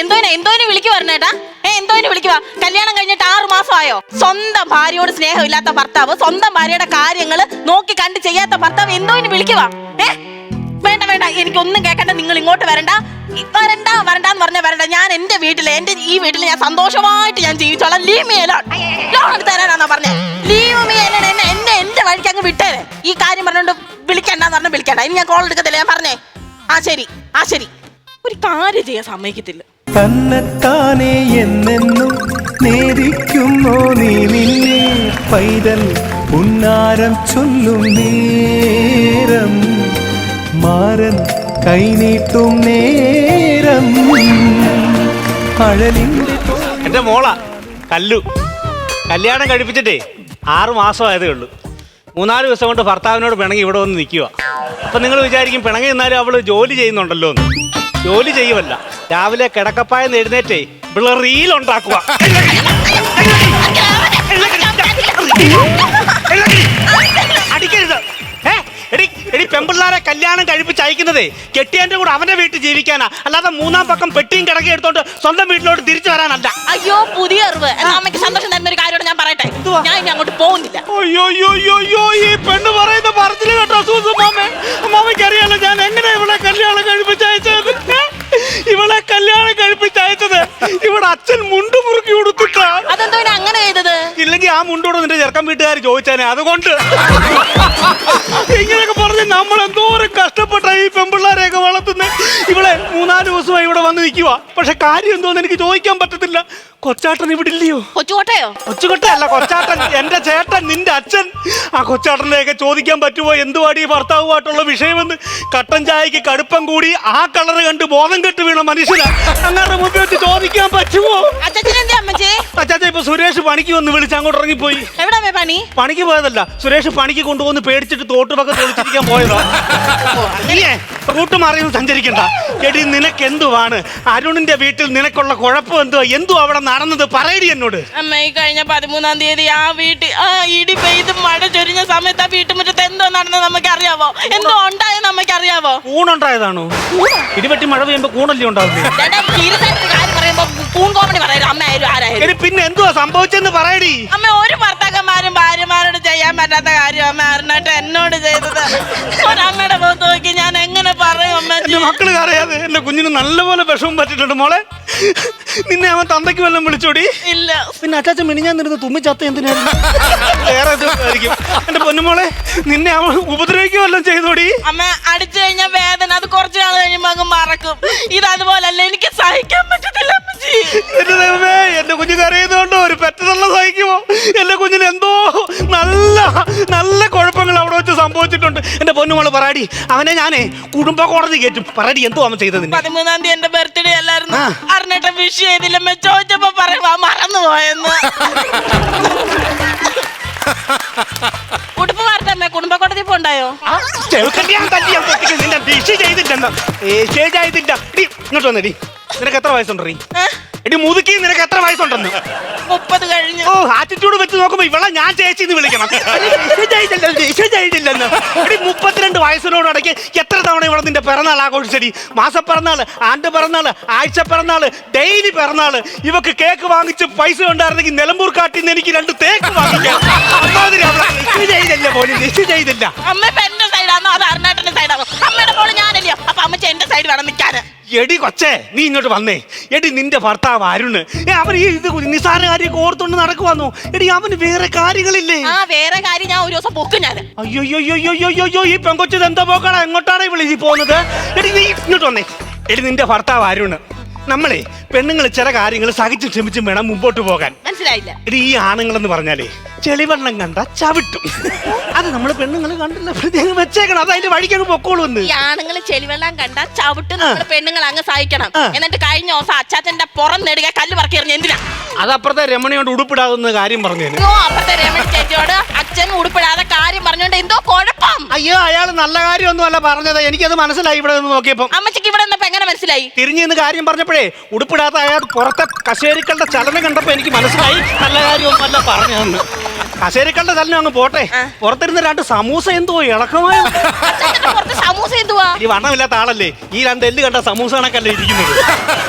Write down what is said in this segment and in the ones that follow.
എന്തോനെ എന്തോനെ വിളിക്കു പറഞ്ഞേട്ടാ ഏ എന്തോനെ വിളിക്കുക കല്യാണം കഴിഞ്ഞിട്ട് ആറു മാസമായോ? സ്വന്തം ഭാര്യയോട് സ്നേഹമില്ലാത്ത ഭർത്താവ് സ്വന്തം ഭാര്യയുടെ കാര്യങ്ങൾ നോക്കി കണ്ട് ചെയ്യാത്ത ഭർത്താവ് എന്തോനെ വിളിക്കുക ഏ? വേണ്ട വേണ്ട എനിക്കൊന്നും കേൾക്കണ്ട നിങ്ങൾ ഇങ്ങോട്ട് വരണ്ട. വരണ്ട വരണ്ടെന്ന് പറഞ്ഞ വരണ്ട. ഞാൻ എന്റെ വീട്ടിൽ എന്റെ ഈ വീട്ടിൽ ഞാൻ സന്തോഷമായിട്ട് ഞാൻ ജീവിച്ചോളാം. ലീവ് മീ തരാനാണോ ലീവ് മീ എന്നെ എന്നെ എന്റെ വഴിക്ക് അങ്ങ് വിട്ടേരെ ഈ കാര്യം പറഞ്ഞുകൊണ്ട് വിളിക്കണ്ടെന്ന് പറഞ്ഞു വിളിക്കണ്ട. ഇനി ഞാൻ കോൾ എടുക്കത്തില്ല ഞാൻ പറഞ്ഞേ. ആ ശരി ആ ശരി. ഒരു കാര്യം ചെയ്യാൻ സമ്മതിക്കത്തില്ല. തന്നെത്താനെ എന്നെന്നും നേരിക്കുമോ നീ നിന്നെ. പൈതൽ ഉന്നാരം ചൊല്ലും നേരം. മാരൻ കൈനീട്ടും നേരം. എന്റെ മോളാ കല്ലു. കല്യാണം കഴിപ്പിച്ചിട്ടേ ആറു മാസമായതേ ഉള്ളൂ. മൂന്നാൽ ദിവസം കൊണ്ട് ഭർത്താവിനോട് പിണങ്ങി ഇവിടെ വന്ന് നിൽക്കുക അപ്പൊ നിങ്ങൾ വിചാരിക്കും പിണങ്ങി നിന്നാലും അവൾ ജോലി ചെയ്യുന്നുണ്ടല്ലോ എന്ന് ജോലി ചെയ്യുമല്ല രാവിലെ കിടക്കപ്പായെന്ന് എഴുന്നേറ്റേ ഇവിടെ റീൽ ഉണ്ടാക്കുക കല്യാണം കഴിപ്പിച്ച് അയക്കുന്നതേ കെട്ടിയന്റെ കൂടെ അവന്റെ വീട്ടിൽ ജീവിക്കാനാ. അല്ലാതെ മൂന്നാം പക്കം പെട്ടിയും കിടക്കി എടുത്തോണ്ട് സ്വന്തം വീട്ടിലോട്ട് തിരിച്ചു വരാനല്ല. അയ്യോ പുതിയ അറിവ്. എന്നാ അമ്മയ്ക്ക് സന്തോഷം തരുന്ന ഒരു കാര്യമാണ് ഞാൻ പറയട്ടെ. ഞാൻ ഇനി അങ്ങോട്ട് പോകുന്നില്ല. അയ്യോ അയ്യോ അയ്യോ ഈ പെണ്ണ് പറയുന്ന പറഞ്ഞില്ല കേട്ടോ സൂസുമാമേ അമ്മാമയ്ക്ക് അറിയാലോ ഞാൻ എങ്ങനെ ഇവിടെ കല്യാണം കഴിപ്പിച്ചയച്ചത്? ഇവളെ കല്യാണം കഴിപ്പിച്ചയച്ചത് ഇവിടെ അച്ഛൻ മുണ്ട് മുറുക്കി കൊടുത്തിട്ടാ അതെന്തോ അങ്ങനെ ചെയ്തത്? ഇല്ലെങ്കിൽ ആ മുണ്ടോട് നിന്റെ ചെറുക്കൻ വീട്ടുകാർ ചോദിച്ചാനെ അതുകൊണ്ട്. പക്ഷെ കാര്യം എന്തോന്ന് എനിക്ക് ചോദിക്കാൻ പറ്റത്തില്ല. കൊച്ചാട്ടൻ ഇവിടെ ഇല്ലയോ? കൊച്ചുകോട്ടയോ? കൊച്ചുകൊട്ടയല്ല കൊച്ചാട്ടൻ. എന്റെ ചേട്ടൻ നിന്റെ അച്ഛൻ. ആ കൊച്ചാട്ടനെയൊക്കെ ചോദിക്കാൻ പറ്റുമോ? എന്തുവാടി ഈ ഭർത്താവുമായിട്ടുള്ള വിഷയമെന്ന്? കട്ടൻ ചായക്ക് കടുപ്പം കൂടി ആ കളർ കണ്ട് ബോധം കെട്ട് വീണ മനുഷ്യനാ. അങ്ങനെ മുമ്പ് വെച്ച് ചോദിക്കാൻ പറ്റുമോ? അച്ഛനെന്താ അമ്മച്ചേ? അച്ചാച്ച ഇപ്പൊ സുരേഷ് പണിക്ക് വന്ന് വിളിച്ച് അങ്ങോട്ട് ഇറങ്ങിപ്പോയി. എവിടെ പണി? പണിക്ക് പോയതല്ല സുരേഷ് പണിക്ക് കൊണ്ടുവന്ന് പേടിച്ചിട്ട് തോട്ടുപൊക്കെ തൊളിച്ചിരിക്കാൻ പോയതാ. നീയേ റൂട്ട് മാറി സഞ്ചരിക്കണ്ട. എടി നിനക്ക് എന്തുവാണ് അരുണിന്റെ വീട്ടിൽ നിനക്കുള്ള കുഴപ്പം എന്തുവാ എന്തോ അവിടെ നടന്നത്? പറയടി എന്നോട്. അമ്മ ഈ കഴിഞ്ഞ പതിമൂന്നാം തീയതി ആ വീട്ടിൽ ആ ഇടി പെയ്ത് മഴ ചൊരിഞ്ഞ സമയത്ത് ആ വീട്ടുമുറ്റത്ത് എന്തോ നടന്നത് നമുക്ക് അറിയാവോ എന്തോ ഉണ്ടായെന്ന് നമുക്ക് അറിയാവോ ഊണുണ്ടായതാണോ ഇടിവെട്ടി മഴ പെയ്യുമ്പോ കൂണല്ലേ ഉണ്ടാവുന്നത് പറയരുത് ആരായാലും. എടി പിന്നെ എന്തുവാ സംഭവിച്ചെന്ന് പറയടി. അമ്മ ഒരു ഭർത്താക്കന്മാരും ഭാര്യമാരോട് ചെയ്യാൻ പറ്റാത്ത കാര്യം അമ്മ അറിഞ്ഞിട്ട് എന്നോട് ചെയ്തത്. ഒരമ്മയുടെ മുഖത്ത് നോക്കി ഞാൻ എങ്ങനെ പറയും എന്റെ അമ്മ മക്കൾ അറിയാതെ എന്റെ കുഞ്ഞിന് നല്ലപോലെ വിഷമം പറ്റിയിട്ടുണ്ട് മോളെ. നിന്നെ അവൻ തന്തയ്ക്ക് വല്ലതും വിളിച്ചോടി? ഇല്ല. പിന്നെ അച്ചാച്ച മിനിഞ്ഞാൻ തുമ്മി ചത്ത എന്തിനായിരുന്നു? വേറെ ആയിരിക്കും. എന്റെ പൊന്നുമോളെ നിന്നെ അവൻ വല്ലതും ചെയ്തോടി? അമ്മ അടിച്ചു കഴിഞ്ഞാൽ വേദന. അത് കുറച്ചു നാൾ കഴിയുമ്പോ അങ്ങ് മറക്കും. ഇത് അതുപോലല്ല എനിക്ക് സഹിക്കാൻ പറ്റത്തില്ല അമ്മച്ചി. എന്റെ ദൈവമേ എന്റെ കുഞ്ഞ് കരയുന്നതുകൊണ്ടോ? ഒരു പെറ്റതള്ള സഹിക്കുമോ എന്റെ കുഞ്ഞിന് എന്തോ നല്ല നല്ല കുഴപ്പങ്ങൾ അവിടെ വെച്ച് സംഭവിച്ചിട്ടുണ്ട്. എന്റെ പൊന്നുമോൾ പറാടി. അവനെ ഞാനേ കുടുംബ കോടതി കയറ്റും പറാടി എന്തോ അവൻ ചെയ്തതിന്. പതിമൂന്നാം തീയതി എന്റെ ബർത്ത്ഡേ അല്ലായിരുന്നു? ആ. അറിഞ്ഞിട്ട് വിഷ് ചെയ്തില്ലമ്മ ചോദിച്ചപ്പോ പറയുമ്പോ മറന്നു പോയെന്ന്. ഉടുപ്പ് മാറട്ടമ്മേ കുടുംബ കോടതി പോണ്ടായോ ചെയ്തില്ല ഇങ്ങോട്ട് വന്നടി. നിനക്ക് എത്ര വയസ്സുണ്ടോ ഏ? എടി മുതുക്കി നിനക്ക് എത്ര വയസ്സുണ്ടെന്ന്? മുപ്പത് കഴിഞ്ഞു. ഓ ആറ്റിറ്റ്യൂഡ് വെച്ച് നോക്കുമ്പോ ഇവളെ ഞാൻ ചേച്ചി എന്ന് വിളിക്കണം. ചെയ്തില്ലെന്ന് എടി മുപ്പത്തിരണ്ട് വയസ്സിനോട് അടക്കി എത്ര തവണ ഇവിടെ നിന്റെ പിറന്നാൾ ആഘോഷിച്ചടി? മാസപ്പിറന്നാൾ ആണ്ട് പിറന്നാൾ ആഴ്ച പിറന്നാൾ ഡെയിലി പിറന്നാൾ. ഇവക്ക് കേക്ക് വാങ്ങിച്ച് പൈസ ഉണ്ടായിരുന്നെങ്കിൽ നിലമ്പൂർ കാട്ടിൽ നിന്ന് എനിക്ക് രണ്ട് തേക്ക് വാങ്ങിക്കാം. അമ്മാതിരി അവളെ. ചെയ്തില്ല പോലും ഇത് ചെയ്തില്ല അമ്മ എന്റെ സൈഡാണോ അത് അരുണാട്ടന്റെ സൈഡാണോ അമ്മയുടെ മോൾ ഞാനല്ലയോ? അപ്പൊ അമ്മച്ച എന്റെ സൈഡ് വേണം നിൽക്കാന്. എടി കൊച്ചേ നീ ഇങ്ങോട്ട് വന്നേ. എടി നിന്റെ ഭർത്താവ് അരുണ്. ഏ അവൻ ഈ ഇത് നിസാര കാര്യമൊക്കെ ഓർത്തോണ്ട് നടക്കുവാന്നോ? എടി അവന് വേറെ കാര്യങ്ങളില്ലേ? ആ വേറെ കാര്യം ഞാൻ ഒരു ദിവസം പൊക്കും ഞാൻ അയ്യോയ്യോയ്യോയ്യോയ്യോ ഈ പെങ്കൊച്ചത് എന്താ പോക്കാടാ എങ്ങോട്ടാണ് വിളിച്ച് പോകുന്നത്? എടി നീ ഇങ്ങോട്ട് വന്നേ. എടി നിന്റെ ഭർത്താവ് അരുണ്. നമ്മളെ പെണ്ണുങ്ങൾ ചില കാര്യങ്ങൾ സഹിച്ച് ക്ഷമിച്ചും വേണം മുമ്പോട്ട് പോകാൻ. മനസ്സിലായില്ല. ഇത് ഈ ആണുങ്ങളെന്ന് പറഞ്ഞാലേ ചെളിവെള്ളം കണ്ട ചവിട്ടും. അത് നമ്മൾ പെണ്ണുങ്ങൾ കണ്ടില്ല. പ്രത്യേകം വെച്ചേക്കണം. അത് അതിന്റെ വഴിക്കങ്ങ് പൊക്കോളൂ എന്ന്. ഈ ആണുങ്ങൾ ചെളിവെള്ളം കണ്ട ചവിട്ട്. നമ്മൾ പെണ്ണുങ്ങൾ അങ്ങ് സഹിക്കണം. എന്നിട്ട് കഴിഞ്ഞ ദിവസം അച്ചാച്ചന്റെ പുറം നേടുക കല്ല് പറക്കി എറിഞ്ഞ എന്തിനാ? അത് അപ്പുറത്തെ രമണിയോട് ഉടുപ്പിടാവുന്ന കാര്യം പറഞ്ഞു അപ്പുറത്തെ രമണി ചേച്ചിയോട് അച്ഛൻ ഉടുപ്പിടാതെ കാര്യം പറഞ്ഞോണ്ട് എന്തോ കുഴപ്പം. അയ്യോ അയാൾ നല്ല കാര്യമൊന്നും അല്ല പറഞ്ഞത്. എനിക്കത് മനസ്സിലായി ഇവിടെ നിന്ന് നോക്കിയപ്പോ. അമ്മച്ചിക്ക് ഇവിടെ മനസ്സിലായി? തിരിഞ്ഞു നിന്ന് കാര്യം പറഞ്ഞപ്പോഴേ ഉടുപ്പിടാത്ത അയാൾ പുറത്തെ കശേരിക്കളുടെ ചലനം കണ്ടപ്പോ എനിക്ക് മനസ്സിലായി. നല്ല കാര്യം അല്ല പറഞ്ഞു കശേരിക്കളുടെ ചലനം അങ്ങ് പോട്ടെ. പുറത്തിരുന്ന രണ്ട് സമൂസ എന്തോ ഇളക്കമായ പുറത്ത് സമൂസ എന്തുവാ? ഈ വണ്ണമില്ലാത്ത ആളല്ലേ? ഈ രണ്ട് എല്ല് കണ്ട സമൂസ കണക്കല്ലേ ഇരിക്കുന്നത്.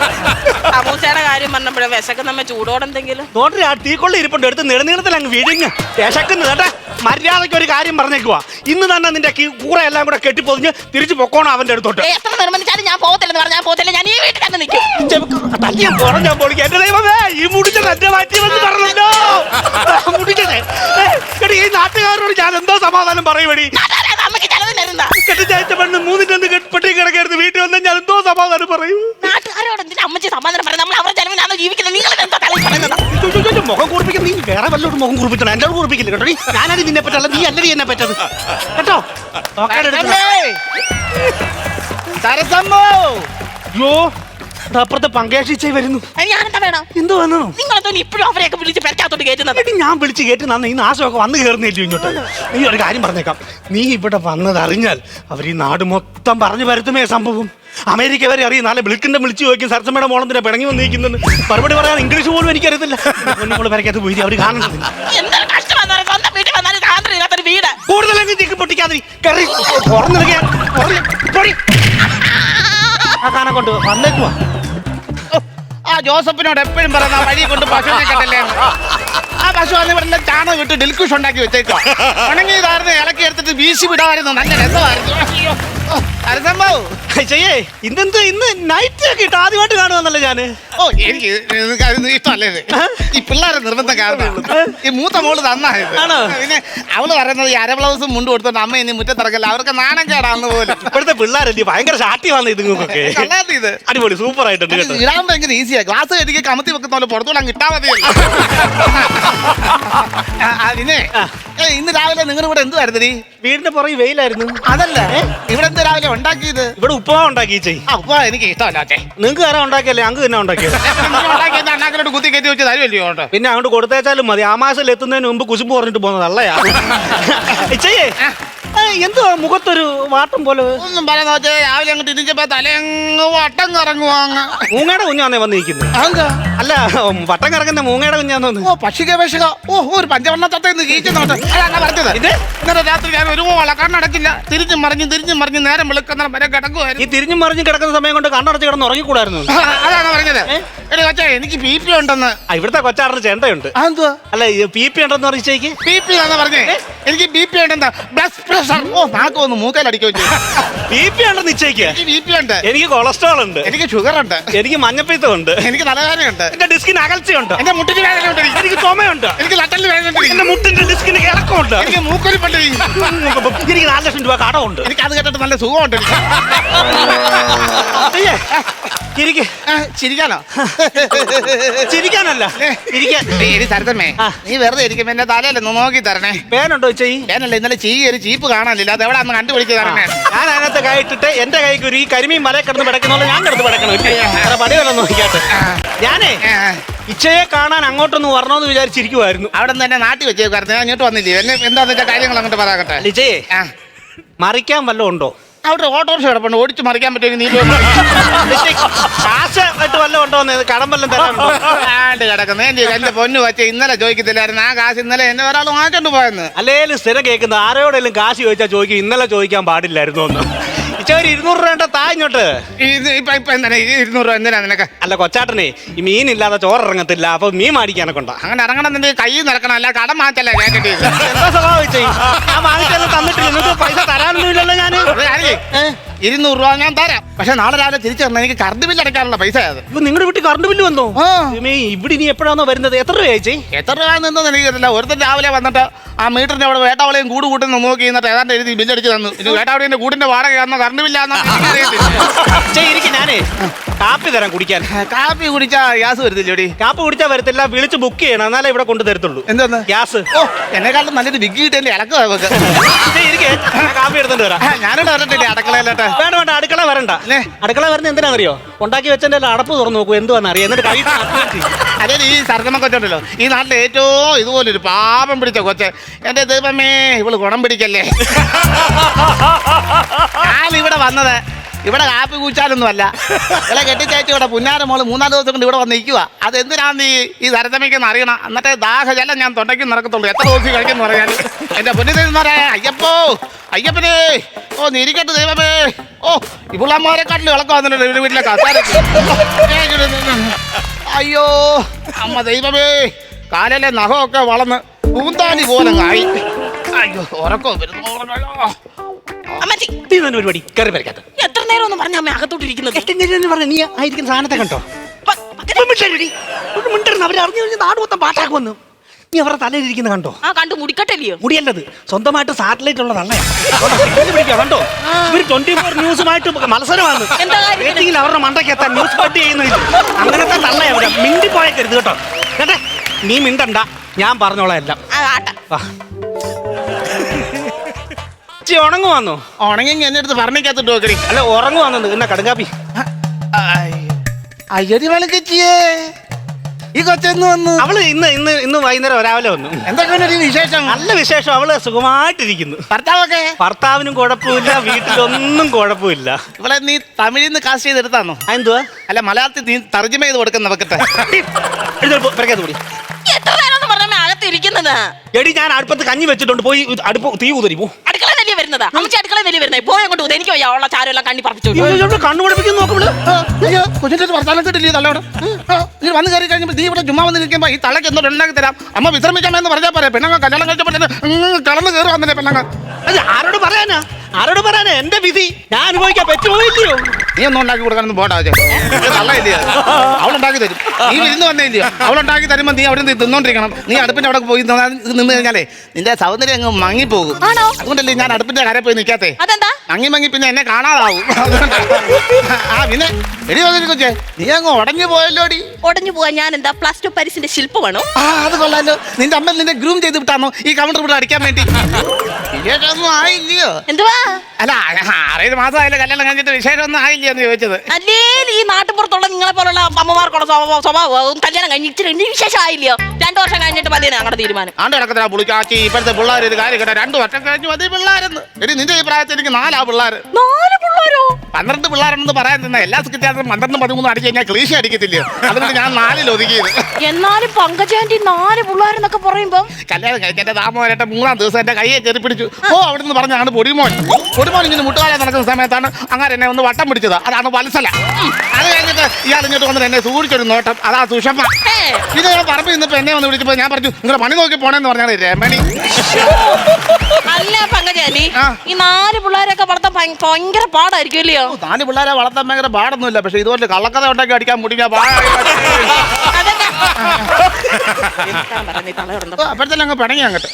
സമൂസയുടെ കാര്യം പറഞ്ഞപ്പോഴേ വിശക്കുന്നമ്മ ചൂടോടെ എന്തെങ്കിലും നോട്ടിൽ ആ തീക്കൊള്ളി ഇരിപ്പുണ്ട് എടുത്ത് നെടുനീളത്തിൽ അങ്ങ് വിഴിഞ്ഞ് വിശക്കുന്നു കേട്ടെ. മര്യാദയ്ക്ക് ഒരു കാര്യം പറഞ്ഞേക്കുവാ. ഇന്ന് തന്നെ നിന്റെ കൂറ എല്ലാം കൂടെ കെട്ടിപ്പൊതിഞ്ഞ് തിരിച്ചു പൊക്കോണം അവന്റെ അടുത്തോട്ട്. ഏ, എത്ര നിർബന്ധിച്ചാലും ഞാൻ പോകത്തില്ലെന്ന് പറഞ്ഞാൽ ഞാൻ പോകത്തില്ല. ഞാൻ ഈ വീട്ടിൽ തന്നെ നിൽക്കും. തല്ലിയ പുറം ഞാൻ പൊളിക്കും. എന്റെ ദൈവമേ, ഈ മുടിച്ച എന്റെ മാറ്റിയെന്ന് പറഞ്ഞല്ലോ. മുടിച്ചത്. എടി, ഈ നാട്ടുകാരോട് ഞാൻ എന്തോ സമാധാനം പറയുവടി നാട്ടുകാരെ അമ്മയ്ക്ക് ചെലവ് തരുന്ന കെട്ടിച്ചയച്ച പെണ്ണ് മൂന്നിന്റെ കെട്ടി കിടക്കരുത് വീട്ടിൽ വന്നാൽ ഞാൻ എന്തോ സമാധാനം പറയും. നാട്ടുകാരോട് എന്തിനാ അമ്മച്ചി സമാധാനം പറയുന്നത്? നമ്മൾ അവരുടെ ചെലവിനാണോ ജീവിക്കുന്നത്? നിങ്ങൾ എന്താ തലയിൽ പറയുന്നത്? മുഖം കുറിപ്പിക്കാൻ നീ വേറെ വല്ലോട് മുഖം കുറിപ്പിക്കണം എന്റെ കുറിപ്പിക്കില്ല കേട്ടോ. ഞാനത് നിന്നെ പറ്റല്ല നീ അല്ലടി എന്നെ പറ്റത് കേട്ടോ? നോക്കാനെടുത്ത് സരസമ്മോ ദാ അപ്പുറത്തെ പങ്കേഷിച്ചേ വരുന്നു. അതിന് ഞാനെന്താ വേണം? എന്തോ വന്നു? നിങ്ങളെന്തോ ഇപ്പോഴും അവരെയൊക്കെ വിളിച്ച് പെരക്കാത്തോട്ട് കയറ്റുന്നത് എടി, ഞാൻ വിളിച്ച് കേട്ടു നന്ന ഈ നാശമൊക്കെ വന്ന് കയറുന്നില്ല ഇങ്ങോട്ട്? നീ ഒരു കാര്യം പറഞ്ഞേക്കാം. നീ ഇവിടെ വന്നത് അറിഞ്ഞാൽ അവർ ഈ നാട് മൊത്തം പറഞ്ഞു വരുത്തുമേ സംഭവം. അമേരിക്ക വരെ അറിയും. നാളെ വിളിക്കണ്ട വിളിച്ചു ചോദിക്കും സരസമ്മയുടെ തന്നെ പിണങ്ങി വന്നിരിക്കുന്നത്? മറുപടി പറയാൻ ഇംഗ്ലീഷ് പോലും എനിക്കറിയത്തില്ല. നമ്മൾ വരയ്ക്കകത്ത് പോയി അവർ കാണുന്നില്ല കറി കഷ്ടമാണെന്ന് കൊണ്ട് വന്നേക്കുവാ. ആ ജോസഫിനോട് എപ്പോഴും പറയുന്ന വഴി കൊണ്ട് പശുവിനെ കണ്ടല്ലേ ആ പശു അന്ന് ഇവിടെ ചാണകം വിട്ട് ഡിൽക്കുഷ് ഉണ്ടാക്കി വെച്ചേക്കോ ഉണങ്ങിയതായിരുന്നു ഇളക്കി എടുത്തിട്ട് വീശി വിടാമായിരുന്നു. നല്ല രസമായിരുന്നു. അയ്യോ. ചെയ്യേ ഇന്നെന്ത് ഇന്ന് നൈറ്റ് ഒക്കെ ഇട്ട് ആദ്യമായിട്ട് കാണുവാന്നല്ലേ ഞാൻ? ഓ എനിക്ക് നിനക്ക് ഇഷ്ടമല്ലേ ഇത്? ഈ പിള്ളേരെ നിർബന്ധം കാരണം. ഈ മൂത്ത മോൾ തന്നായത് ആണോ? പിന്നെ അവൾ പറയുന്നത് ഈ അര ബ്ലൗസും മുണ്ട് കൊടുത്തോണ്ട് അമ്മ ഇനി മുറ്റത്തിറക്കല്ല. അവർക്ക് നാണം കേടാന്ന് പോലും. ഇപ്പോഴത്തെ പിള്ളേരല്ലേ ഭയങ്കര ഷാട്ടിയാന്ന് ഇതുങ്ങൾക്കൊക്കെ കള്ളാത്തി ഇത് അടിപൊളി സൂപ്പർ ആയിട്ടുണ്ട് കേട്ടോ. ഇടാൻ ഭയങ്കര ഈസിയാ ഗ്ലാസ് കെട്ടിക്ക് കമത്തി വെക്കുന്ന പോലെ പുറത്തുകൂടെ അങ്ങ് ഇട്ടാ മതിയല്ലോ. ആ, ആ, പിന്നെ ഏ, ഇന്ന് രാവിലെ നിങ്ങളുടെ ഇവിടെ എന്തുവായിരുന്നു നീ? വീടിന്റെ പുറകെ വെയിലായിരുന്നു. അതല്ല. ഇവിടെ എന്ത് രാവിലെ ഉണ്ടാക്കിയത്? ഇവിടെ ഉപ്പുമാ ഉണ്ടാക്കി ചെയ് എനിക്ക് ഇഷ്ടമല്ലാത്തേ നിങ്ങൾക്ക് ആരാ ഉണ്ടാക്കിയല്ലേ? അങ്ങ് തന്നെ ഉണ്ടാക്കിയത്. ഉണ്ടാക്കിയത് അണ്ണാക്കിലോട്ട് കുത്തി കയറ്റി വെച്ച് തരുമല്ലോ കേട്ടോ പിന്നെ അങ്ങോട്ട് കൊടുത്തേച്ചാലും മതി. ആ മാസം എത്തുന്നതിന് മുമ്പ് കുശുമ്പ് പറഞ്ഞിട്ട് പോകുന്നത് അല്ലയാ ചെയ്യേ. എന്തുവാ മുഖത്തൊരു വാട്ടം പോലെ? ഒന്നും പറയാൻ വെച്ചാൽ രാവിലെ അങ്ങോട്ട് ഇരിച്ചപ്പോ തലയങ്ങ് വട്ടം കറങ്ങുവാങ്ങ മൂങ്ങയുടെ കുഞ്ഞാന്നേ വന്നിരിക്കുന്നത് അതെന്താ? അല്ല ഉം, വട്ടം കറങ്ങുന്ന മൂങ്ങയുടെ കുഞ്ഞാന്ന് ഓ പക്ഷി ഗവേഷക ഓ ഒരു പഞ്ചവർണ തത്തേന്ന് ഇന്ന് അതാണ് പറഞ്ഞത്. ഇത്? ഇന്നലെ രാത്രി ഞാൻ ഒരു ഓള കണ്ണടക്കില്ല. തിരിഞ്ഞു മറിഞ്ഞ് തിരിഞ്ഞു മറിഞ്ഞ് നേരം വെളുക്കുന്ന വരെ കിടക്കുമായിരുന്നു ഈ തിരിഞ്ഞും മറിഞ്ഞും കിടക്കുന്ന സമയം കൊണ്ട് കണ്ണടച്ച് കിടന്ന് ഉറങ്ങിക്കൂടായിരുന്നു. അതാണ് പറഞ്ഞത്. എടി കൊച്ചേ എനിക്ക് ബി പി ഉണ്ടെന്ന്. ആ, ഇവിടുത്തെ കൊച്ചാറിന് ചേണ്ടയുണ്ട്. അതെന്തുവാ? അല്ല പി പി ഉണ്ടെന്ന് പറഞ്ഞേക്ക് ബി പി ആണെന്ന് പറഞ്ഞേ? എനിക്ക് ബി പി ഉണ്ടെന്ന്. ബ്ലഡ് പ്രഷർ ഓ നാക്ക് ഒന്ന് മൂക്കലടിക്കുകയും ചെയ്യും ബി പി നിശ്ചയിക്ക്? എനിക്ക് ബി പി ഉണ്ട്. എനിക്ക് കൊളസ്ട്രോൾ ഉണ്ട്. എനിക്ക് ഷുഗർ ഉണ്ട്. എനിക്ക് മഞ്ഞപ്പിത്തം ഉണ്ട്. എനിക്ക് തലവേദനയുണ്ട് എന്റെ ഡിസ്കിന് അകൽച്ചയുണ്ട് എന്റെ മുട്ടിന് വേദനയുണ്ട് എനിക്ക്. എനിക്ക് ചുമയുണ്ട്. എനിക്ക് നട്ടൽ വേദനയുണ്ട് എന്റെ മുട്ടിന്റെ ഡിസ്കിന് ഇളക്കമുണ്ട്. എനിക്ക് മൂക്കൊലിപ്പുണ്ട് എനിക്ക് നാല് ലക്ഷം രൂപ കടമുണ്ട്. എനിക്ക് അത് കേട്ടിട്ട് നല്ല സുഖമുണ്ട് ചിരിക്കാനോ? ചിരിക്കാനല്ല. ഇരിക്കാൻ. എടി നീ വെറുതെ ഇരിക്കുമ്പോ എന്റെ തലയിലൊന്ന് നോക്കി തരണേ? പേനുണ്ടോ ചെയ് പേനല്ല ഇന്നലെ ചീ ഒരു ചീപ്പ് കാണാനില്ല. അത് എവിടെ അന്ന് കണ്ടുപിടിച്ച് തരണേ ഞാൻ അതിനകത്ത് കൈട്ടിട്ട് എന്റെ കൈക്ക് ഒരു ഈ കരിമീൻ മല കിടന്ന് പിടക്കുന്നോണ്ട് ഞാൻ കിടന്ന് പിടക്കണം? വേറെ പണി വല്ലതും നോക്കിയാട്ടെ ഞാനേ ഇച്ചയെ കാണാൻ അങ്ങോട്ടൊന്ന് വരണോന്ന് വിചാരിച്ചിരിക്കുവായിരുന്നു. അവിടെ നിന്ന് തന്നെ നാട്ടി വെച്ചേക്കായിരുന്നു ഞാൻ ഇങ്ങോട്ട് വന്നില്ലേ? എന്നെ എന്താന്ന് വെച്ചാൽ കാര്യങ്ങൾ അങ്ങോട്ട്. പറയാകട്ടെ ലിജയെ മറിക്കാൻ വല്ലതും ഉണ്ടോ? അവിടെ ഓട്ടോറിക്ഷ കിടപ്പുണ്ട്. ഓടിച്ച് മറിക്കാൻ പറ്റുമെങ്കിൽ നീ കാശ് ആയിട്ട് വല്ലതും ഉണ്ടോ കടം വല്ലതും തരാനുണ്ടോ? ആണ്ട് കിടക്കുന്നത് എന്റെ എന്റെ പൊന്നു വച്ച ഇന്നലെ ചോദിക്കത്തില്ലായിരുന്നു. ആ കാശ് ഇന്നലെ എന്നെ ഒരാൾ വാങ്ങിച്ചോണ്ട് പോയെന്ന്. അല്ലേലും സ്ഥിരം കേൾക്കുന്ന ആരോടെങ്കിലും കാശ് ചോദിച്ചാൽ ചോദിക്കും ഇന്നലെ ചോദിക്കാൻ പാടില്ലായിരുന്നു ഒന്ന് ഒരു ഇരുന്നൂറ് രൂപ താ ഇങ്ങോട്ട്. എന്താ ഇരുന്നൂറ് രൂപ എന്തിനാ നിനക്ക്? അല്ല കൊച്ചാട്ടനെ ഈ മീൻ ഇല്ലാതെ ചോറ് ഇറങ്ങത്തില്ല അപ്പൊ മീൻ മാടിക്കാനൊക്കെ ഉണ്ടാ അങ്ങനെ ഇറങ്ങണം നിന്റെ കൈ നിറക്കണം. അല്ല കടം മാറ്റല്ലേ കേട്ടിട്ട് എന്താ സ്വഭാവം ചെയ്യും ഞാൻ വാങ്ങിച്ചെല്ലാം തന്നിട്ടില്ല നിങ്ങൾക്ക് പൈസ ഇരുന്നൂറ് രൂപ ഞാൻ തരാം. പക്ഷെ നാളെ രാവിലെ തിരിച്ചു തരണം എനിക്ക് കറണ്ട് ബില്ല് അടയ്ക്കാനുള്ള പൈസ അത്. ഇപ്പൊ നിങ്ങളുടെ വീട്ടിൽ കറണ്ട് ബില്ല് വന്നോ? ആ. ദൈവമേ, ഇവിടെ ഇനി എപ്പോഴാണോ വരുന്നത്? എത്ര രൂപ ചേച്ചി? എത്ര രൂപ നിന്നെന്ന് എനിക്കറിയില്ല. ഒരുത്തൻ രാവിലെ വന്നിട്ട് ആ മീറ്ററിന്റെ അവിടെ വേട്ടാവളയും കൂട് കൂട്ടുന്ന നോക്കി എന്നിട്ട് ഏതാണ്ട് എഴുതി ബില്ല് അടിച്ച് തന്നു. ഇത് വേട്ടാവളിന്റെ കൂടിന്റെ വാടക കാരണം കറണ്ട് ബില്ലാന്നോ ചേ ഞാനേ. കാപ്പി തരാം കുടിക്കാൻ. കാപ്പി കുടിച്ചാ ഗ്യാസ് വരുന്നില്ലോടി കാപ്പി കുടിച്ചാൽ വരത്തില്ല വിളിച്ച് ബുക്ക് ചെയ്യണം. എന്നാലേ ഇവിടെ കൊണ്ടു തരത്തുള്ളൂ. എന്തോന്ന് ഗ്യാസ്. ഓ എന്നെക്കാളും നല്ലൊരു ബിഗ് കിട്ടിയ ചേ, ഇരിക്ക്. ഞാൻ കാപ്പി എടുത്തോണ്ട് വരാം. ഞാനിവിടെ വരട്ടില്ലേ അടുക്കളയിലോട്ട് വേണ്ട വേണ്ട അടുക്കള വരണ്ട. അല്ലേ? അടുക്കള വരുന്ന എന്തിനാണെന്നറിയോ? ഉണ്ടാക്കി വെച്ചതിന്റെ എല്ലാം അടപ്പ് തുറന്നു നോക്കൂ എന്തുവാന്ന് അറിയാം. എന്നിട്ട് കൈ അതെ ഈ സർഗമ കൊച്ചുണ്ടല്ലോ. ഈ നാട്ടിലെ ഏറ്റവും ഇതുപോലെ ഒരു പാപം പിടിച്ച കൊച്ച്. എന്റെ ദൈവമേ ഇവൾ ഗുണം പിടിക്കല്ലേ? ഞാൻ ഇവിടെ വന്നത് ഇവിടെ കാപ്പി കൂച്ചാലൊന്നും അല്ല ഇവിടെ കെട്ടിച്ചേച്ചി ഇവിടെ പുന്നാര മോൾ മൂന്നാൽ ദിവസം കൊണ്ട് ഇവിടെ വന്ന് നിൽക്കുക അത് എന്തിനാന്ന് ഈ ഈ തരത്തമയ്ക്കെന്ന് അറിയണം. എന്നിട്ട് ദാഹജലം ഞാൻ തൊണ്ടയ്ക്ക് നടക്കത്തുള്ളൂ എത്ര ദിവസം കഴിക്കുന്നു പറയാൻ എന്റെ പൊന്നിതെന്ന് പറയാ അയ്യപ്പോ അയ്യപ്പനെ. ഓ നിരിക്കട്ട് ദൈവമേ. ഓ ഈ കാട്ടിൽ ഇളക്കം വന്നിട്ടുണ്ട് ഇവിടെ വീട്ടിലെ അയ്യോ അമ്മ ദൈവമേ. കാലിലെ നഖമൊക്കെ വളർന്ന് പൂന്താനി പോലെ ആയി അയ്യോ ഉറക്കോ വരുന്നു ഉറങ്ങല്ലോ. അമ്മച്ചി. നീ തന്നെ പരിപാടി കയറി പരിക്കാത്ത നേരം ഒന്ന് പറഞ്ഞ അമ്മ അകത്തോട്ടിരിക്കുന്നത്. പറഞ്ഞ നീ ആയിരിക്കുന്ന സാധനത്തെ കണ്ടോ? അവർ അറിഞ്ഞു കഴിഞ്ഞാൽ നാട് മൊത്തം നീ അവരുടെ തലയിലിരിക്കുന്ന കണ്ടോ? ആ കണ്ടു. മുടിക്കട്ടല്ലയോ മുടിയല്ലത്. സ്വന്തമായിട്ട് സാറ്റലൈറ്റ് ഉള്ള തള്ളയാ. കണ്ടോ? ഇവർ ട്വന്റി ഫോർ ന്യൂസുമായിട്ട് മത്സരമാണ്. എന്താ കാര്യം? റേറ്റിംഗിൽ അവരുടെ മണ്ടയ്ക്ക് എത്താൻ ന്യൂസ് ചെയ്യുന്നില്ല അങ്ങനത്തെ തള്ളയാ അവർ മിണ്ടി പോയേക്കരുത് കേട്ടോ. കേട്ടെ? നീ മിണ്ടണ്ട. ഞാൻ പറഞ്ഞോളാം എല്ലാം. ആ. ചി ഉണങ്ങു വന്നു. ഉണങ്ങി എന്റെ അടുത്ത് പറഞ്ഞിക്കത്തിട്ട് നോക്കടി. അല്ല ഉറങ്ങു വന്നു എന്നാ കടുങ്കാപ്പി? അയ്യടി വിളക്കച്ചിയേ ഈ കൊച്ചെന്ന് വന്നു. അവൾ ഇന്ന് ഇന്ന് ഇന്ന് വൈകുന്നേരം രാവിലെ വന്നു. എന്തൊക്കെ ഒരു വിശേഷം? നല്ല വിശേഷം. അവൾ സുഖമായിട്ടിരിക്കുന്നു. ഭർത്താവൊക്കെ? ഭർത്താവിനും കുഴപ്പമില്ല വീട്ടിലൊന്നും കുഴപ്പമില്ല. ഇവിടെ നീ തമിഴിൽ നിന്ന് കാസ്റ്റ് ചെയ്തെടുത്താണോ അതെന്തുവാ അല്ല മലയാളത്തിൽ നീ തർജമ ചെയ്ത് കൊടുക്കുന്ന എത്ര നേരം അകത്തിരിക്കുന്നത് എടി ഞാൻ അടുപ്പത്ത് കഞ്ഞി വെച്ചിട്ടുണ്ട്. പോയി അടുപ്പ് തീ കുതിരി പോ. വരുന്നതാ. അമ്മച്ചി അടുക്കള നെല്ലി വരുന്നത്? പോയി അങ്ങോട്ട് പോകുന്നത് എനിക്ക് വയ്യ ചാരെല്ലാം ചാരം എല്ലാം കണ്ണി പറിച്ചു കണ്ണു പഠിപ്പിക്കുന്നു നോക്കുമ്പോൾ അയ്യോ കുഞ്ഞിന്റെ വർത്താനം കിട്ടില്ലേ തള്ളയോട് നീ വന്ന് കയറി കഴിഞ്ഞപ്പോൾ നീ ഇവിടെ ചുമ്മാ വന്ന് നിൽക്കുമ്പോൾ ഈ തള്ളക്ക് എന്തോ ഉണ്ടാക്കി തരാം. അമ്മ വിശ്രമിക്കാമെന്ന് പറഞ്ഞാൽ പോരെ. പെണ്ണങ്ങ കല്യാണം കഴിച്ചപ്പോൾ കടന്ന് കയറി വന്നില്ലേ പെണ്ണങ്ങ. അത് ആരോട് പറയാനാ? ആരോട് പറയാനാ? എന്റെ വിധി. ഞാൻ അനുഭവിക്കാൻ പറ്റുമോ നീ ഒന്നും ഉണ്ടാക്കി കൊടുക്കാനൊന്നും തള്ളയില്ലയോ അവളുണ്ടാക്കി തരും. നീ വിരുന്ന് വന്നില്ലയോ അവളുണ്ടാക്കി തരുമ്പോൾ നീ അവിടെ നിന്ന് തിന്നോണ്ടിരിക്കണം. നീ അടുപ്പിന്റെ അവിടെ പോയി നിന്ന് കഴിഞ്ഞാലേ നിന്റെ സൗന്ദര്യം അങ്ങ് മങ്ങിപ്പോകും. ആണോ? അതുകൊണ്ടല്ലേ ഞാൻ അടുപ്പിന്റെ കര പോയി നിൽക്കാത്തേ. അതെന്താ? അങ്ങി മങ്ങി പിന്നെ എന്നെ കാണാതാവും. ആ പിന്നെ എടി വന്നിട്ട് കൊച്ചേ നീ അങ്ങ് ഉടഞ്ഞു പോയല്ലോടി? ഉടഞ്ഞു പോവാൻ ഞാൻ എന്താ പ്ലസ് ടു പരിസിന്റെ ശില്പമാണോ? ആ അത് കൊള്ളാലോ. നിന്റെ അമ്മ നിന്നെ ഗ്രൂം ചെയ്ത് വിട്ടാന്നോ? ഈ കൗണ്ടർ ഇവിടെ അടിക്കാൻ വേണ്ടി. വിശേഷമൊന്നും ആയില്ലയോ? എന്തുവാ? അല്ല ആറേഴ് മാസമായാലും കല്യാണം കഴിഞ്ഞിട്ട് വിശേഷമൊന്നും ആയില്ലയോ എന്ന് ചോദിച്ചത്. അല്ലേ ഈ നാട്ടുപുറത്തുള്ള നിങ്ങളെ പോലുള്ള അമ്മമാർക്കുള്ള സ്വഭാവ- സ്വഭാവം കല്യാണം കഴിഞ്ഞിട്ട് ഇനി വിശേഷം ആയില്ലയോ? രണ്ടു വർഷം കഴിഞ്ഞിട്ട് മതി ഞങ്ങളുടെ തീരുമാനം. ആണ്ട് കിടക്കത്തില്ല പുളിക്കാച്ചി ഇപ്പോഴത്തെ പിള്ളേർ ഒരു കാര്യം കേട്ടോ രണ്ടു വർഷം കഴിഞ്ഞു മതി പിള്ളേരെന്ന്. എടി നിന്റെ അഭിപ്രായത്തിൽ പ്രായത്തിൽ എനിക്ക് നാലാ പിള്ളേർ നാല് പിള്ളേരോ പന്ത്രണ്ട് പിള്ളേരുണ്ടെന്ന് പറയാൻ തന്നെ എല്ലാ സെക്രട്ടറിയും പന്ത്രണ്ട് പതിമൂന്ന് അടിച്ച് കഴിഞ്ഞാൽ ക്ലീശ അടിക്കത്തില്ലയോ? അതുകൊണ്ട് ഞാൻ നാലിൽ ഒതുക്കിയത് എന്നാലും പങ്കജാന്റി നാല് പിള്ളേരെന്നൊക്കെ പറയുമ്പോ കല്യാണം കഴിക്കാൻ ദാമോരട്ടെ മൂന്നാം ദിവസം എന്റെ കൈയെ കയറി പിടിച്ചു. ഓ അവിടെ നിന്ന് പറഞ്ഞാണ് പൊടിമോൻ. പൊടിമോൻ ഇങ്ങനെ മുട്ടുകാലം നടക്കുന്ന സമയത്താണ് അങ്ങനെ എന്നെ ഒന്ന് വട്ടം പിടിച്ചത്. അതാണ് വത്സല. അത് കഴിഞ്ഞിട്ട് ഇയാൾ ഇങ്ങോട്ട് വന്നിട്ട് എന്നെ സൂക്ഷിച്ചൊരു നോട്ടം. അതാ സുഷമ്മ. ഇത് ഞാൻ പറമ്പ് ഇന്നിപ്പോ എന്നെ വന്ന് വിളിച്ചപ്പോ ഞാൻ പറഞ്ഞു നിങ്ങളുടെ പണി നോക്കി പോണെന്ന് പറഞ്ഞാണ് രമണി. അല്ല പങ്കജാന്റി ഈ നാല് പിള്ളേരൊക്കെ വളർത്താൻ ഭയങ്കര ഭയങ്കര പാടായിരിക്കും ഇല്ലയോ താന് പിള്ളേരെ വളർത്താൻ ഭയങ്കര പാടൊന്നുമില്ല. പക്ഷെ ഇതുപോലെ കള്ളക്കഥ ഉണ്ടാക്കി അടിക്കാൻ മുടിക്കാൻ? അപ്പോഴത്തെ അങ്ങ് പിണങ്ങി അങ്ങോട്ട്.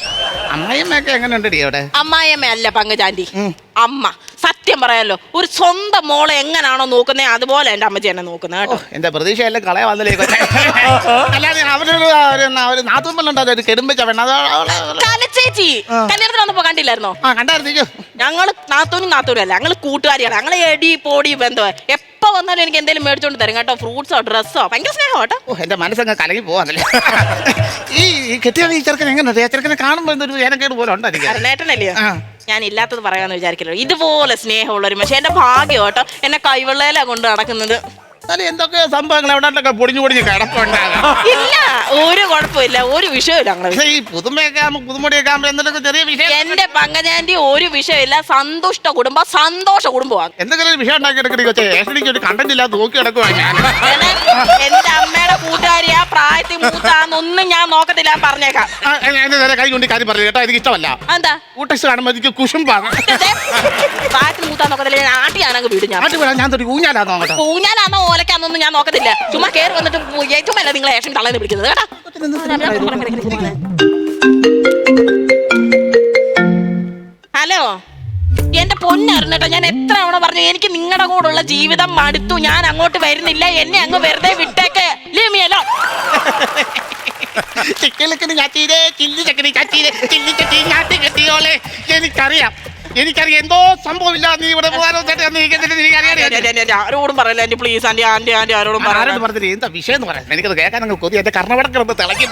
അമ്മയമ്മയൊക്കെ എങ്ങനെ ഉണ്ടടി അവിടെ? അമ്മായിയമ്മ അല്ല പങ്കജാന്റി അമ്മ. സത്യം പറയാലോ ഒരു സ്വന്തം മോളെ എങ്ങനാണോ നോക്കുന്നത് അതുപോലെ എന്റെ അമ്മച്ചി എന്നെ നോക്കുന്നത് കേട്ടോ. എന്റെ പ്രതീക്ഷയെല്ലാം കളയാ വന്നില്ലേ കൊച്ചേ. അല്ലാതെ അവരൊരു ഒരു- ഒരു നാത്തുമ്പലുണ്ടോ ഒരു കെടുമ്പിച്ച പെണ്ണ അത് അവളെ- അവളെ- കലച്ചേച്ചി കല്യാണത്തിന് വന്നപ്പോ കണ്ടില്ലായിരുന്നോ? ആ കണ്ടായിരുന്നു ഞങ്ങൾ നാത്തൂനും നാത്തൂനും അല്ല ഞങ്ങൾ കൂട്ടുകാരിയാണ് ഞങ്ങൾ എടി പൊടി ബന്ധം എപ്പോ വന്നാലും എനിക്ക് എന്തെങ്കിലും മേടിച്ചോണ്ട് തരും കേട്ടോ. ഫ്രൂട്ട്സോ ഡ്രസ്സോ ഭയങ്കര സ്നേഹം കേട്ടോ. ഓ എന്റെ മനസ്സങ്ങ് കലങ്ങി പോവാന്നല്ലേ? ഈ ഈ കെട്ടിയ ഈ ചെറുക്കൻ എങ്ങനെ ആ ചെറുക്കനെ കാണുമ്പോൾ എന്തൊരു ഏനക്കേട് പോലെ ഉണ്ടായിരിക്കും നേട്ടനല്ലേ ആ. ഞാൻ ഇല്ലാത്തത് പറയാന്ന് വിചാരിക്കല്ലോ. ഇതുപോലെ സ്നേഹമുള്ള ഒരു പക്ഷെ എന്റെ ഭാഗ്യം കേട്ടോ. എന്നെ കൈവെള്ളയിലാണ് കൊണ്ട് നടക്കുന്നത്. എന്നാലും എന്തൊക്കെ സംഭവങ്ങൾ എവിടെയൊക്കെ പൊടിഞ്ഞു പൊടിഞ്ഞ് കിടപ്പുണ്ടാകാം. ഇല്ല ഒരു കുഴപ്പമില്ല ഒരു വിഷയമില്ല ഞങ്ങളെ പക്ഷേ ഈ പുതുമയൊക്കെ ആകുമ്പോ പുതുമൊടിയൊക്കെ ആകുമ്പോ എന്തൊക്കെ ചെറിയ വിഷയം എന്റെ പങ്കജാന്റി ഒരു വിഷയമില്ല സന്തുഷ്ട കുടുംബം സന്തോഷ കുടുംബമാണ്. എന്തെങ്കിലും ഒരു വിഷയം ഉണ്ടാക്കി എടുക്കണേ കൊച്ചേ. ഏഷണിക്ക് ഒരു കണ്ടന്റ് ഇല്ലാതെ നോക്കി കിടക്കുവാണ് ഞാൻ. എന്റെ അമ്മയുടെ കൂട്ടുകാരി ആ പ്രായത്തിൽ മൂത്താന്നൊന്നും ഞാൻ നോക്കത്തില്ല പറഞ്ഞേക്കാം. ആ, എന്റെ നേരെ കൈ കൊണ്ട് കാര്യം പറഞ്ഞു കേട്ടോ? എനിക്ക് ഇഷ്ടമല്ല. എന്താ കൂട്ടക്സ് കാണുമ്പോൾ എനിക്ക് കുശുമ്പാണ്. ഇതേ, പ്രായത്തിൽ മൂത്താൻ നോക്കത്തില്ല ഞാൻ ഞാനങ്ങ് വീടും ഞാൻ. ഞാൻ തൊട്ട് ഊഞ്ഞാലാന്നോ അങ്ങോട്ട് പൂഞ്ഞാലാന്നോ ഓലക്കാന്നൊന്നും ഞാൻ നോക്കത്തില്ല. ചുമ്മാ കയറി വന്നിട്ട് ഏറ്റവും അല്ല നിങ്ങൾ ഏഷൻ തള്ളേന്ന് വിളിക്കുന്നത് കേട്ടാ. ഹലോ? എന്റെ പൊന്നറിഞ്ഞിട്ടോ ഞാൻ എത്ര തവണ പറഞ്ഞു എനിക്ക് നിങ്ങളുടെ കൂടെയുള്ള ജീവിതം മടുത്തു. ഞാൻ അങ്ങോട്ട് വരുന്നില്ല എന്നെ അങ്ങ് വെറുതെ വിട്ടേക്ക്. ലിമിയല്ലോ ഞാൻ ഞാറ്റീരെ ചില്ലി ചക്കരി ചാറ്റീരെ ചില്ലി ചട്ടി ഞാറ്റി കെട്ടിയോളെ എനിക്കറിയാം. എനിക്കറിയാം എന്തോ സംഭവമില്ല നീ ഇവിടെ ആരോടും പറയല്ല എന്റെ പ്ലീസ് ആന്റി ആന്റി ആന്റി ആരോടും പറഞ്ഞില്ല എന്താ വിഷയം എന്ന് പറയാം. എനിക്കത് കേൾക്കാൻ അങ്ങ് കൊതി എന്റെ കർണവടക്കിടന്ന് തിളക്കി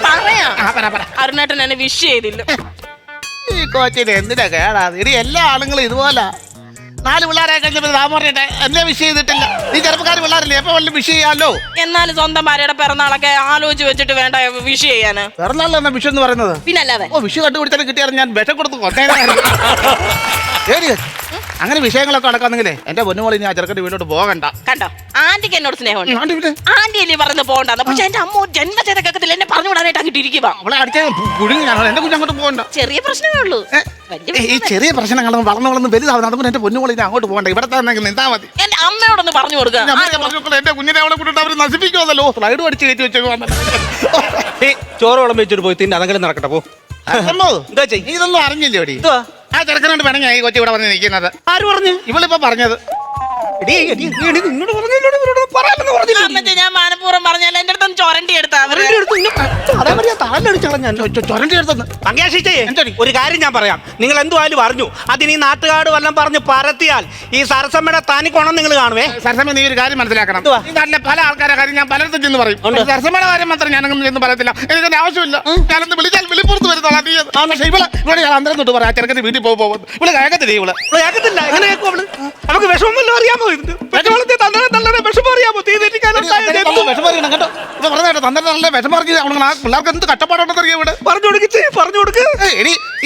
അരുണേട്ടൻ എന്നെ വിഷ് ചെയ്തില്ല. ഈ കോച്ചിന് എന്തിനാ കേടാ? ഇനി എല്ലാ ആളുകളും ഇതുപോലെ. നാല് പിള്ളേരെ കഴിഞ്ഞപ്പോൾ രാമറിയട്ടെ എന്നെ വിഷ് ചെയ്തിട്ടില്ല. നീ ചെറുപ്പക്കാർ പിള്ളേരല്ലേ എപ്പോ വല്ല വിഷ് ചെയ്യാലോ? എന്നാലും സ്വന്തം ഭാര്യയുടെ പിറന്നാളൊക്കെ ആലോചിച്ച് വെച്ചിട്ട് വേണ്ട വിഷ് ചെയ്യാന്. പിറന്നാളെന്ന വിഷ് എന്ന് പറയുന്നത്? പിന്നല്ലേ ഓ വിഷു കണ്ടുപിടിച്ചാലും കിട്ടിയാലും ഞാൻ വിഷം കൊടുത്ത് കൊന്നേനായിരുന്നു. അങ്ങനെ വിഷയങ്ങളൊക്കെ നടക്കാന്നെങ്കിലേ എന്റെ പൊന്നുമോളി ഞാൻ ചെറുക്കന്റെ വീട്ടിലോട്ട് പോകണ്ട. കണ്ടോ? ആന്റിക്ക് എന്നോട് സ്നേഹമുണ്ട്. പിന്നെ? ആന്റി അല്ലേ പറഞ്ഞു പോകണ്ടെന്ന്. പക്ഷെ എന്റെ അമ്മ ജന്മചരക്കത്തിൽ എന്നെ പറഞ്ഞു വിടാനായിട്ട് അങ്ങോട്ട് ഇരിക്കുക അവളെ അടിച്ച കുടുങ്ങി എന്റെ പോകണ്ട. ചെറിയ പ്രശ്നമേ ഉള്ളൂ. ഈ ചെറിയ പ്രശ്നങ്ങൾ വളർന്നു വളർന്ന് വലുതാവുന്ന അതുകൊണ്ട് എന്റെ പൊന്നുമോളി ഞാൻ അങ്ങോട്ട് പോകണ്ട. ഇവിടെ തന്നെ നിന്നാ മതി. എന്റെ അമ്മയോടൊന്ന് പറഞ്ഞു കൊടുക്കുക എന്റെ കുഞ്ഞിനെ അവളെ കൂട്ടിട്ട് അവർ നശിപ്പിക്കുമല്ലോ സ്ലൈഡ് അടിച്ച് കയറ്റി വെച്ചേക്കുവാ ഏയ് ചോറ് വെള്ളം വെച്ചിട്ട് പോയി. തിന്നെ അതെങ്കിലും നടക്കട്ടെ പോ. അമ്മോ, എന്താ ചെയ്യ്? ഇതൊന്നും അറിഞ്ഞില്ലേ? ആ ചെറുക്കനോട് വേണം ഈ കൊച്ചി ഇവിടെ വന്ന് നിൽക്കുന്നത്. ആര് പറഞ്ഞു? ഇവളിപ്പോ പറഞ്ഞത്. പറഞ്ഞില്ലോടി, ഇവരോട് പറഞ്ഞില്ലേ? അമ്മച്ചി ഞാൻ മാനപൂർവം പറഞ്ഞാൽ എന്റെ അടുത്തൊന്ന് ചൊരണ്ടി എടുത്താ അവർ ഇന്നെ ഞാൻ. ചൊരണ്ടി എടുത്തെന്ന്. എന്താടി? ഒരു കാര്യം ഞാൻ പറയാം. നിങ്ങൾ എന്തുവായാലും പറഞ്ഞു അതിന് ഈ നാട്ടുകാട് വല്ലതും പറഞ്ഞ് പരത്തിയാൽ ഈ സരസമ്മയുടെ തനി കൊണം നിങ്ങൾ കാണുവേ. സരസമ്മ നീ ഒരു കാര്യം മനസ്സിലാക്കണം. എന്തുവാ? ഈ നാട്ടിലെ പല ആൾക്കാരെ കാര്യം ഞാൻ പലയിടത്തും ചെന്ന് പറയും. ഉണ്ട്. പക്ഷേ സരസമ്മയുടെ കാര്യം മാത്രം ഞാനൊന്നും ചെന്ന് പറയത്തില്ല. എനിക്കതിന്റെ ആവശ്യമില്ല. ഞാനൊന്ന് വിളിച്ചാൽ വിളിപ്പുറത്ത് വരുന്നോളാം നീ അത്. പക്ഷേ ഇവിടെ ഇവിടെ ഞാൻ അന്തരം തൊട്ട് പറയാം. ചെറുക്കന്റെ വീട്ടിൽ പോകും പോകും ഇവിടെ കേൾക്കത്തില്ല ഇവൾ? അവൾ കേൾക്കത്തില്ല എങ്ങനെ കേൾക്കും അവൾ? നമുക്ക് അറിയാമോ?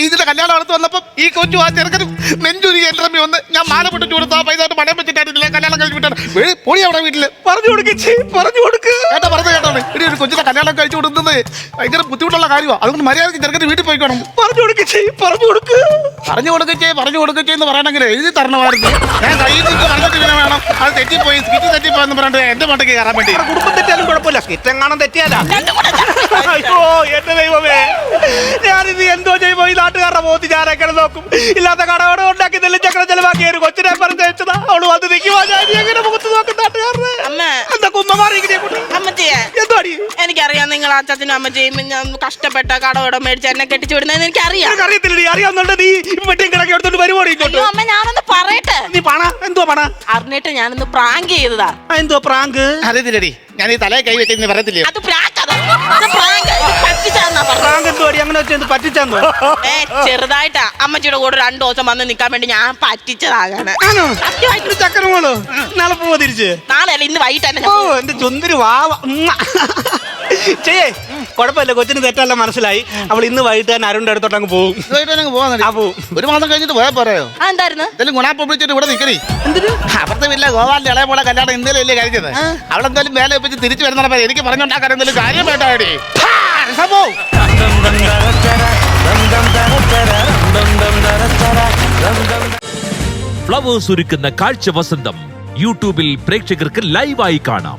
ഇതിന്റെ കല്യാണം അടുത്ത് വന്നപ്പം ഈ കൊച്ചു ആ ചെറുക്കനും നെഞ്ചുരി എന്റെ വന്ന് ഞാൻ മാല പൊട്ടിച്ചു കൊടുത്ത് ആ പൈസ കൊണ്ട് പണയം വെച്ചിട്ടായിരുന്നില്ല കല്യാണം കഴിച്ചു വിട്ടാണ്. വെളി പൊടി അവിടെ വീട്ടിൽ. പറഞ്ഞു കൊടുക്കിച്ച് പറഞ്ഞു കൊടുക്ക്. പറഞ്ഞു ഒരു കൊച്ചിനെ കല്യാണം കഴിച്ചു കൊടുക്കുന്നത് ഭയങ്കര ബുദ്ധിമുട്ടുള്ള കാര്യമാണ് അതുകൊണ്ട് ചെറുക്കന്റെ വീട്ടിൽ പോയിക്കണം പറഞ്ഞു കൊടുക്കിച്ച് പറഞ്ഞു കൊടുക്ക്. പറഞ്ഞു കൊടുക്കച്ചേ പറഞ്ഞു കൊടുക്കച്ചേ എന്ന് പറയണമെങ്കിൽ എഴുതി തരണമായിരുന്നു. ഞാൻ കയ്യിൽ നിന്ന് പറഞ്ഞിട്ട് പിന്നെ വേണം. അത് തെറ്റിപ്പോയി. സ്കിറ്റ് തെറ്റിപ്പോയെന്ന് പറഞ്ഞിട്ട് എന്റെ മണ്ടയ്ക്ക് കയറാൻ വേണ്ടി കുടുംബം തെറ്റിയാലും കുഴപ്പമില്ല. സ്കിറ്റെങ്ങാനും തെറ്റിയാലാ? രണ്ടും അയ്യോ എന്റെ ദൈവമേ. ഞാനിത് എന്തോ ചെയ്യുമ്പോ ഈ നാട്ടുകാരുടെ മോത്തി ഞാനൊക്കെ നോക്കും. ഇല്ലാത്ത കടവട ഉണ്ടാക്കി നെല്ലും ചെലവാക്കിയ ഒരു കൊച്ചിനെ പറഞ്ഞ് വെച്ചതാ അവൾ വന്ന് നിൽക്കുവാ ഞാൻ എങ്ങനെ മുഖത്ത് നോക്കും അച്ഛനും അമ്മച്ചിയും ഞാൻ കഷ്ടപ്പെട്ട കടവടം മേടിച്ച് എന്നെ കെട്ടിച്ചു വിടുന്നതെന്ന് എനിക്കറിയാം. നിനക്ക് അറിയത്തില്ലടി അറിയാവുന്നുണ്ട് നീ. വെട്ടിയും കിടക്കി എടുത്തോണ്ട് അയ്യോ അമ്മ ഞാനൊന്ന് പറയട്ടെ? നീ പണ? എന്തോ പണ? അറിഞ്ഞിട്ട് ഞാനൊന്ന് പ്രാങ്ക് ചെയ്തതാ. ആ, എന്തോ പ്രാങ്ക്? അറിയത്തില്ലടി ഞാൻ ഈ തലയെ കൈ വെക്കുന്ന പറയത്തില്ലേ അത് പ്രാങ്ക് പ്രാങ്ക് പറ്റിച്ചാന്നാ പറഞ്ഞത്. പ്രാങ്ക് എന്തോ അടി അങ്ങനെ വെച്ച് പറ്റിച്ചെന്തോ ഏ ചെറുതായിട്ടാ. അമ്മച്ചിയുടെ കൂടെ രണ്ടു ദിവസം വന്ന് നിക്കാൻ വേണ്ടി ഞാൻ പറ്റിച്ചതാകാണ് ആണോ? സത്യമായിട്ട്. ഒരു ചക്കര മോൾ നാളെ പോവാ തിരിച്ച്? നാളെ അല്ല ഇന്ന് വൈകിട്ട് തന്നെ ഓ എന്റെ ചുന്തിരി വാവ. ഉമ്മ. ചെയ്യേ കുഴപ്പമില്ല. കൊച്ചിന് തെറ്റല്ല മനസ്സിലായി. അവൾ ഇന്ന് വൈകിട്ട് തന്നെ അരുണിന്റെ അടുത്തോട്ട് അങ്ങ് പോകും അങ്ങ് പോകാൻ ആ പോവും. ഒരു മാസം കഴിഞ്ഞിട്ട് പോയാൽ പോരായോ ആ എന്തായിരുന്നു? എന്തായാലും ഗുണാപ്പ് വിളിച്ചിട്ട് ഇവിടെ നിൽക്കണേ അപ്പുറത്തെ വീട്ടിലെ ഗോപാലിന്റെ ഇളയ പോലെ കല്യാണം ഇന്നലെ അല്ലേ കഴിച്ചത്? അവിടെ എന്തായാലും വേല വെപ്പിച്ച് തിരിച്ചു വരുന്ന എനിക്ക് പറഞ്ഞുണ്ടാക്കാൻ എന്തെങ്കിലും കാര്യം വേണ്ടാടി സംഭവം. ഫ്ലവേഴ്സ് ഒരുക്കുന്ന കാഴ്ച വസന്തം യൂട്യൂബിൽ പ്രേക്ഷകർക്ക് ലൈവായി കാണാം.